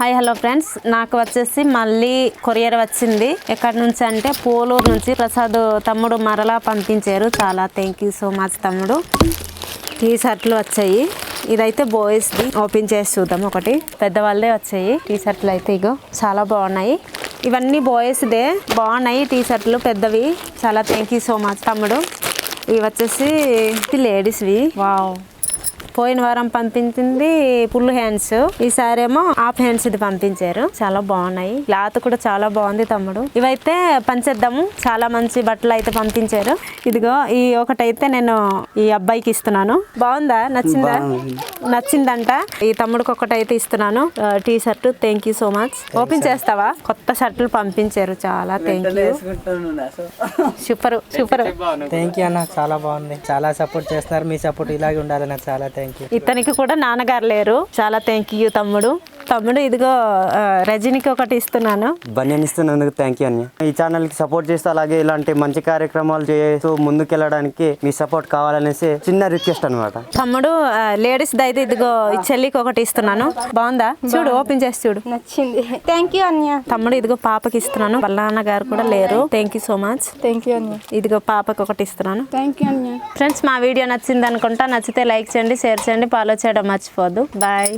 Hi hello friends. నాకు వచ్చేసి మళ్ళీ కొరియర్ వచ్చింది. ఎక్కడి నుంచి అంటే పోలూరు నుంచి ప్రసాద్ తమ్ముడు మరలా పంపించారు. చాలా థ్యాంక్ యూ సో మచ్ తమ్ముడు. టీ షర్ట్లు వచ్చాయి. ఇదైతే బాయ్స్ది ఓపెన్ చేసి చూద్దాం ఒకటి. పెద్దవాళ్ళే వచ్చాయి. టీ షర్ట్లు అయితే ఇగో చాలా బాగున్నాయి. ఇవన్నీ బాయ్స్దే బాగున్నాయి టీ షర్ట్లు పెద్దవి. చాలా థ్యాంక్ యూ సో మచ్ తమ్ముడు. ఇవి వచ్చేసి లేడీస్వి వావ్ పోయిన వారం పంపించింది ఫుల్ హ్యాండ్స్. ఈసారి ఏమో హాఫ్ హ్యాండ్స్ ఇది పంపించారు. చాలా బాగున్నాయి. క్లాత్ కూడా చాలా బాగుంది తమ్ముడు. ఇవైతే పంచేద్దాము. చాలా మంచి బట్టలు అయితే పంపించారు. ఇదిగో ఈ ఒకటైతే నేను ఈ అబ్బాయికి ఇస్తున్నాను. బాగుందా? నచ్చిందా? నచ్చిందంట. ఈ తమ్ముడికి ఒకటైతే ఇస్తున్నాను. T shirt thank you so much open చేస్తావా? కొత్త షర్ట్లు పంపించారు చాలా. Thank you super super. Thank you అన్న. చాలా బాగుంది. చాలా సపోర్ట్ చేస్తున్నారు. మీ సపోర్ట్ ఇలాగే ఉండాలన్న చాలా ఇతనికి కూడా నాన్నగారు లేరు. చాలా థ్యాంక్ యూ తమ్ముడు. తమ్ముడు ఇదిగో రజనీకి ఒకటి ఇస్తున్నాను. బన్యన్ ఇస్తున్నందుకు థ్యాంక్ యూ అన్య ఈ ఛానల్కి సపోర్ట్ చేస్తూ అలాగే ఇలాంటి మంచి కార్యక్రమాలు చేస్తూ ముందుకెళ్ళడానికి మీ సపోర్ట్ కావాలనేసి చిన్న రిక్వెస్ట్ అనమాట తమ్ముడు లేడీస్ అయితే ఇదిగో ఈ చెల్లికి ఒకటి ఇస్తున్నాను. బాగుందా? చూడు ఓపెన్ చేసి చూడు. నచ్చింది. థ్యాంక్ యూ అన్య తమ్ముడు ఇదిగో పాపకి ఇస్తున్నాను. వాళ్ళ నాన్నగారు కూడా లేరు. Thank you so much thank you Anya ఇదిగో పాపకి ఒకటి ఇస్తున్నాను. థ్యాంక్ యూ అన్య ఫ్రెండ్స్ మా వీడియో నచ్చింది అనుకుంటా నచ్చితే లైక్ చేయండి షేర్ చేయండి ఫాలో చేయడం మర్చిపోద్దు బాయ్